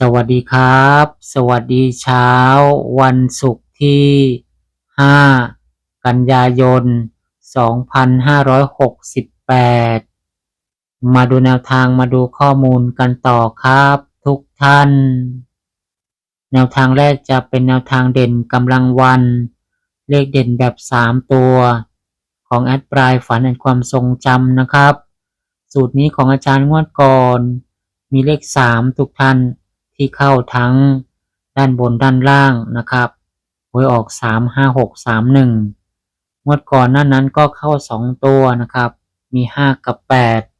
สวัสดีครับ สวัสดีเช้า วันศุกร์ที่ 5 กันยายน 2568 มาดูแนวทางมาดูข้อมูลกันต่อครับ ทุกท่าน แนวทางแรกจะเป็นแนวทางเด่นกำลังวัน เลขเด่นแบบ 3 ตัว ของแอดปลายฝันแห่งความทรงจำนะครับ สูตรนี้ของอาจารย์งวดก่อนมีเลข 3 ทุกท่าน ที่เข้าทั้งด้านบนด้านล่างนะครับหวยออก 3 5 6 3 1 งวดก่อนหน้านั้นก็เข้า 2 ตัวนะครับ มี 5 กับ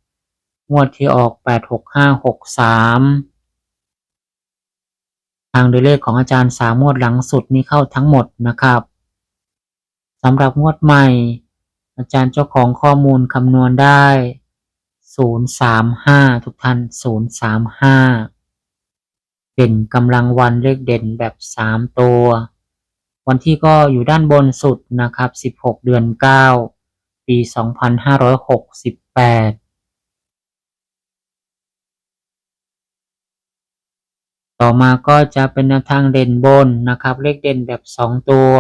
8 งวดที่ออก 8 6 5 6 3 ทางดยเลขของอาจารย์สามงวดหลังสุดนี้เข้าทั้งหมดนะครับสำหรับงวดใหม่ อาจารย์เจ้าของข้อมูลคำนวณได้ 035 ทุกท่าน 035 เด่นกำลังวันเลขเด่นแบบ 3 ตัว วันที่ก็อยู่ด้านบนสุดนะครับ 16 เดือน 9 ปี 2568ต่อมาก็จะเป็นแนวทางเด่นบนนะครับ เลขเด่นแบบ 2 ตัว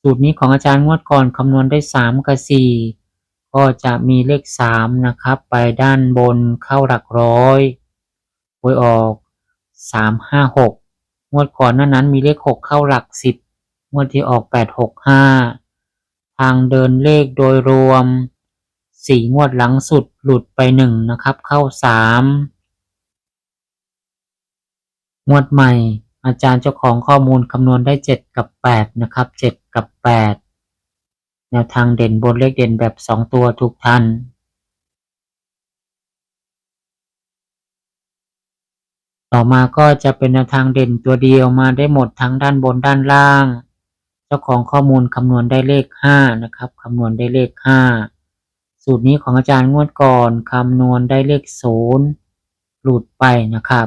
สูตรนี้ของอาจารย์งวดก่อนคำนวณได้ 3 กับ 4 ก็จะมีเลข 3 นะครับ ไปด้านบนเข้าหลักร้อยหวยออก 3 5 6งวดก่อนหน้านั้นมีเลข6เข้าหลัก10งวดที่ออก8 6 5ทางเดินเลขโดยรวม4งวดหลังสุดหลุดไป1นะครับ เข้า3งวดใหม่ อาจารย์เจ้าของข้อมูลคำนวณได้7กับ8นะครับ7กับ8แนวทางเด่นบนเลขเด่นแบบ2ตัวทุกท่าน ต่อมาก็จะเป็นแนวทางเด่นตัวเดียวมาได้หมดทั้งด้านบนด้านล่าง เจ้าของข้อมูลคำนวณได้เลข 5 นะครับคำนวณได้เลข 5 สูตรนี้ของอาจารย์งวดก่อนคำนวณได้เลข 0 หลุดไปนะครับ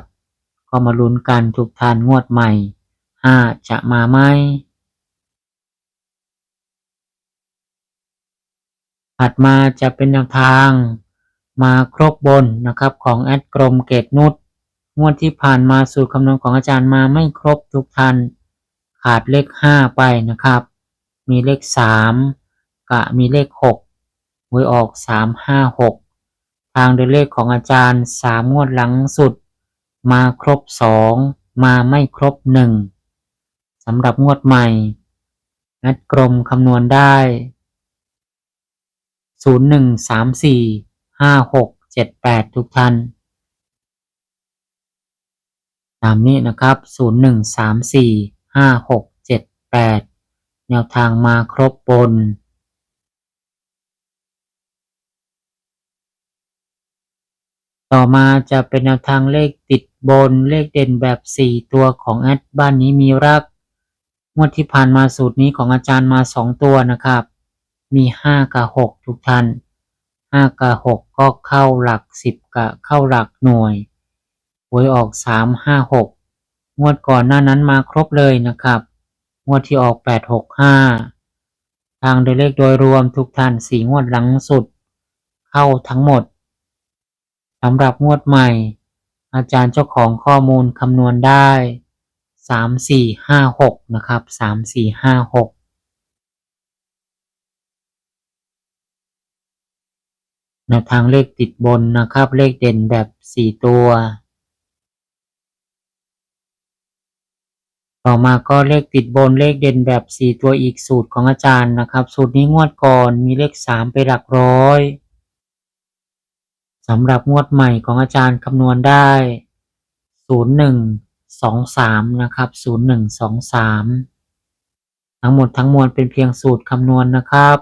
ก็มาลุ้นกันทุกท่านงวดใหม่ 5 จะมาไหมถัดมาจะเป็นแนวทางมาครบบนนะครับของแอดกรมเกตนุช งวดที่ผ่านมาสูตรคำนวณของอาจารย์มาไม่ครบทุกท่านขาดเลข 5 ไปนะครับ มีเลข 3 กะมีเลข6หวยออก 3 5 6 ทางโดยเลขของอาจารย์ 3 งวดหลังสุด มาครบ 2 มาไม่ครบ 1สำหรับงวดใหม่แอดกรมคำนวณได้ศูนย์หนึ่งสามสี่ห้าหกเจ็ดแปดทุกท่าน ตามนี้นะครับศูนย์หนึ่งสามสี่ห้าหกเจ็ดแปดแนวทางมาครบบน ต่อมาจะเป็นแนวทางเลขติดบนเลขเด่นแบบ 4 ตัวของแอดบ้านนี้มีรักงวดที่ผ่านมาสูตรนี้ของอาจารย์มา 2 ตัวนะครับ มี 5 กับ 6 ทุกท่าน 5 กับ 6 ก็เข้าหลัก 10 กับเข้าหลักหน่วย วยออก3 5 6งวดก่อนหน้านั้นมาครบเลยนะครับ งวดที่ออก8 6 5ทางโดยเลขโดยรวมทุกท่าน4งวดหลังสุด เข้าทั้งหมดสำหรับงวดใหม่ อาจารย์เจ้าของข้อมูลคำนวณได้3 4 5 6นะครับ3 4 5 6แนวทางเลขติดบนนะครับ เลขเด่นแบบ 4 ตัว ต่อมาก็เลขติดบนเลขเด่นแบบ 4 ตัวอีกสูตรของอาจารย์นะครับ สูตรนี้งวดก่อนมีเลข 3 ไปหลักร้อยสำหรับงวดใหม่ของอาจารย์คำนวณได้ 0123 นะครับ 0123 ทั้งหมดทั้งมวลเป็นเพียงสูตรคำนวณนะครับ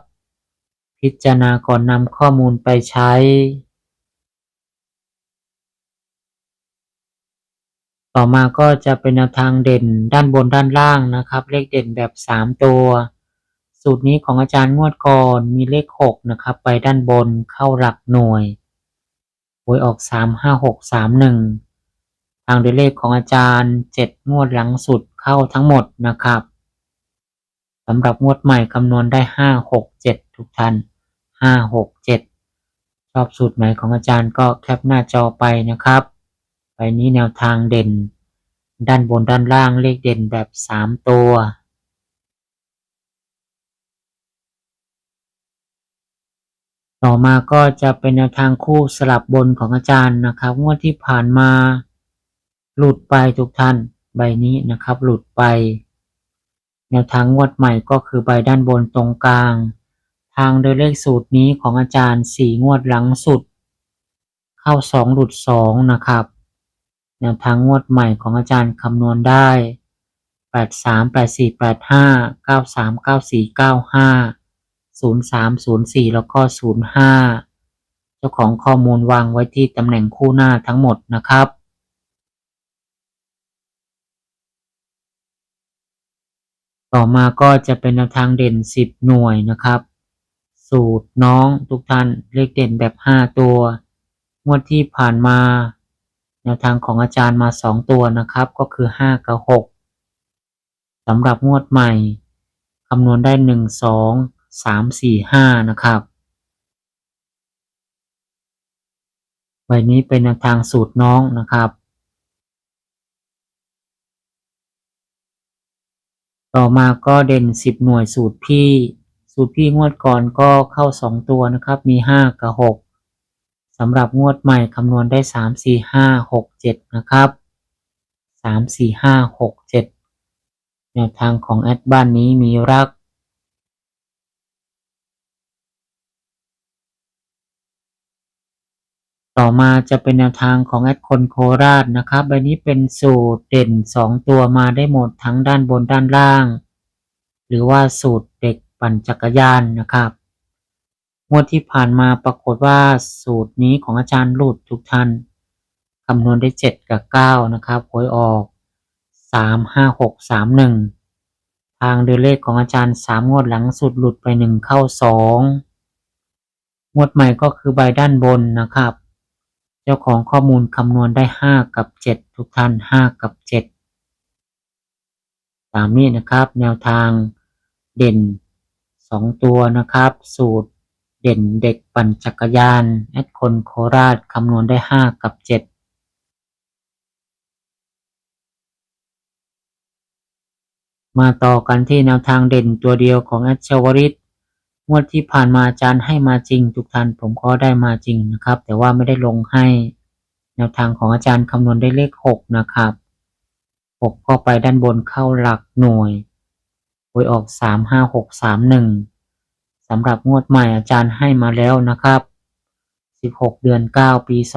พิจารณาก่อนนำข้อมูลไปใช้ ต่อมาก็จะเป็นแนวทางเด่นด้านบนด้านล่างนะครับ เลขเด่นแบบ 3 ตัว สูตรนี้ของอาจารย์งวดก่อนมีเลข 6 นะครับ ไปด้านบนเข้าหลักหน่วยหวยออก 3 5 6 3 1ทางด้วยเลขของอาจารย์ 7 งวดหลังสุดเข้าทั้งหมดนะครับสำหรับงวดใหม่คำนวณได้ 5 6 7 ทุกท่าน 5 6 7 ชอบสูตรไหนของอาจารย์ก็แคปหน้าจอไปนะครับ นี้แนวทางเด่น ด้านบนด้านล่างเลขเด่นแบบ3ตัวต่อมาก็จะเป็นแนวทางคู่สลับบนของอาจารย์นะครับงวดที่ผ่านมา หลุดไปทุกท่านใบนี้นะครับ หลุดไป แนวทางงวดใหม่ก็คือใบด้านบนตรงกลาง ทางโดยเลขสูตรนี้ของอาจารย์สี่งวดหลังสุด เข้าสองหลุดสองนะครับ แนวทางงวดใหม่ของอาจารย์คำนวณได้แปดสามแปดสี่แปดห้าเก้าสามเก้าสี่เก้าห้าศูนย์สามศูนย์สี่แล้วก็ศูนย์ห้าเจ้าของข้อมูลวางไว้ที่ตำแหน่งคู่หน้าทั้งหมดนะครับต่อมาก็จะเป็นแนวทางเด่น 10 หน่วยนะครับ สูตรน้องทุกท่านเลขเด่นแบบ 5 ตัวงวดที่ผ่านมา แนวทางของอาจารย์มา 2 ตัวนะครับ ก็คือ 5 กับ 6สำหรับงวดใหม่คำนวณได้ 1 2 3 4 5 นะครับใบนี้เป็นแนวทางสูตรน้องนะครับ ต่อมาก็เด่น 10 หน่วยสูตรพี่ สูตรพี่งวดก่อนก็เข้า 2 ตัวนะครับ มี 5 กับ 6 สำหรับงวดใหม่คำนวณได้3 4 5 6 7นะครับ3 4 5 6 7แนวทางของแอดบ้านนี้มีรัก ต่อมาจะเป็นแนวทางของแอดคนโคราชนะครับใบนี้เป็นสูตรเด่น 2 ตัวมาได้หมดทั้งด้านบนด้านล่าง หรือว่าสูตรเด็กปั่นจักรยานนะครับ งวดที่ผ่านมาปรากฏว่าสูตรนี้ของอาจารย์หลุดทุกท่านคำนวณได้ 7 กับ 9 นะครับหวยออก 3 5 6 3 1 ทางเดือนเลขของอาจารย์ 3 งวดหลังสุดหลุดไป 1 เข้า 2 งวดใหม่ก็คือใบด้านบนนะครับ เจ้าของข้อมูลคำนวณได้ 5 กับ 7 ทุกท่าน 5 กับ 7 ตามนี้นะครับ แนวทางเด่น 2 ตัวนะครับ สูตร เด่นเด็กปั่นจักรยาน แอดคนโคราชคำนวณได้5กับ7มาต่อกันที่แนวทางเด่นตัวเดียวของแอดชวริตงวดที่ผ่านมาอาจารย์ให้มาจริง ทุกท่านผมก็ได้มาจริงนะครับ แต่ว่าไม่ได้ลงให้ แนวทางของอาจารย์คำนวณได้เลข6นะครับ6ก็ไปด้านบนเข้าหลักหน่วยหวยออก3 5 6 3 1ส สำหรับงวดใหม่อาจารย์ให้มาแล้วนะครับ 16 เดือน 9 ปี 2568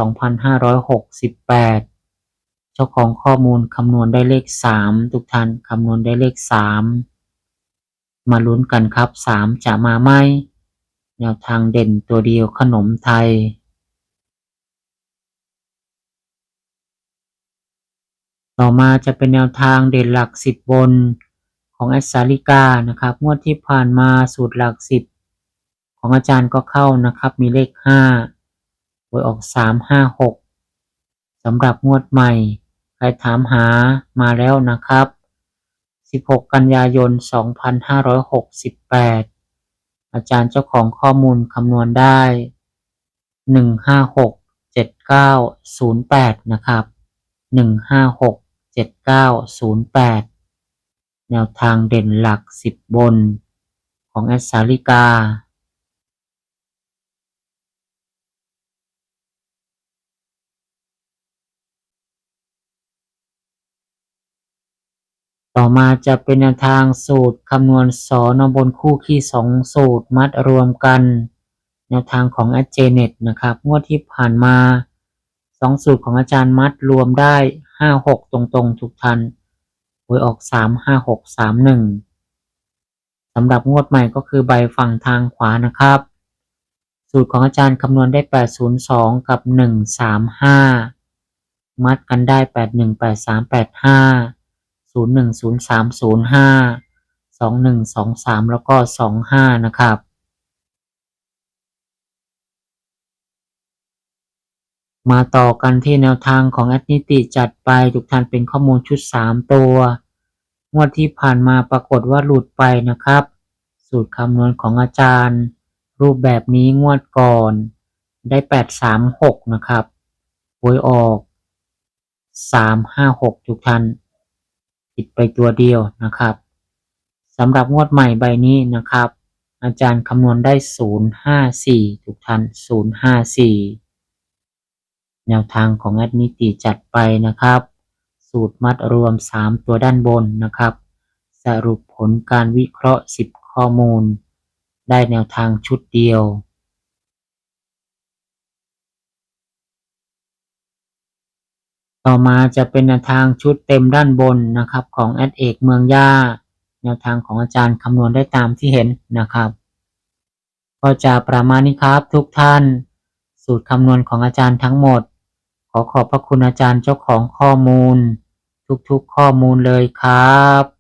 เจ้าของข้อมูลคำนวณได้เลข 3 ทุกท่านคำนวณได้เลข 3 มาลุ้นกันครับ 3 จะมาไหมแนวทางเด่นตัวเดียวขนมไทยต่อมาจะเป็นแนวทางเด่นหลัก10บนของแอสซาลิกานะครับ งวดที่ผ่านมาสูตรหลัก10 ของอาจารย์ก็เข้านะครับ มีเลข5หวยออก3 5 6สำหรับงวดใหม่ ใครถามหามาแล้วนะครับ 16 กันยายน 2568 อาจารย์เจ้าของข้อมูลคำนวณได้ 156 7908 นะครับ 156 7908 แนวทางเด่นหลัก 10 บนของแอสซาลิกา ต่อมาจะเป็นแนวทางสูตรคำนวณสอนบนคู่ขี้สองสูตรมัดรวมกัน แนวทางของ a d j n e t นะครับ งวดที่ผ่านมาสองสูตรของอาจารย์มัดรวมได้ห้าหกตรงๆ ทุกทันหวยออกสามห้าหกสามหนึ่งสำหรับงวดใหม่ก็คือใบฝั่งทางขวานะครับ สูตรของอาจารย์คำนวณได้แปดศูนย์สองกับหนึ่งสามห้ามัดกันได้แปดหนึ่งแปดสามแล้วก็สองห้านะครับ มาต่อกันที่แนวทางของแอดนิติจัดไปทุกท่านเป็นข้อมูลชุด 3 ตัว งวดที่ผ่านมาปรากฏว่าหลุดไปนะครับ สูตรคำนวณของอาจารย์ รูปแบบนี้งวดก่อน ได้ 836 นะครับหวยออก 356 ทุกท่าน ผิดไปตัวเดียวนะครับสำหรับงวดใหม่ใบนี้นะครับ อาจารย์คำนวณได้ 054 ทุกท่าน 054 แนวทางของแอดมิติจัดไปนะครับ สูตรมัดรวม 3 ตัวด้านบนนะครับ สรุปผลการวิเคราะห์ 10 ข้อมูล ได้แนวทางชุดเดียว ต่อมาจะเป็นแนวทางชุดเต็มด้านบนนะครับของแอดเอกเมืองย่าแนวทางของอาจารย์คำนวณได้ตามที่เห็นนะครับ ก็จะประมาณนี้ครับทุกท่าน สูตรคำนวณของอาจารย์ทั้งหมด ขอขอบพระคุณอาจารย์เจ้าของข้อมูล ทุกๆข้อมูลเลยครับ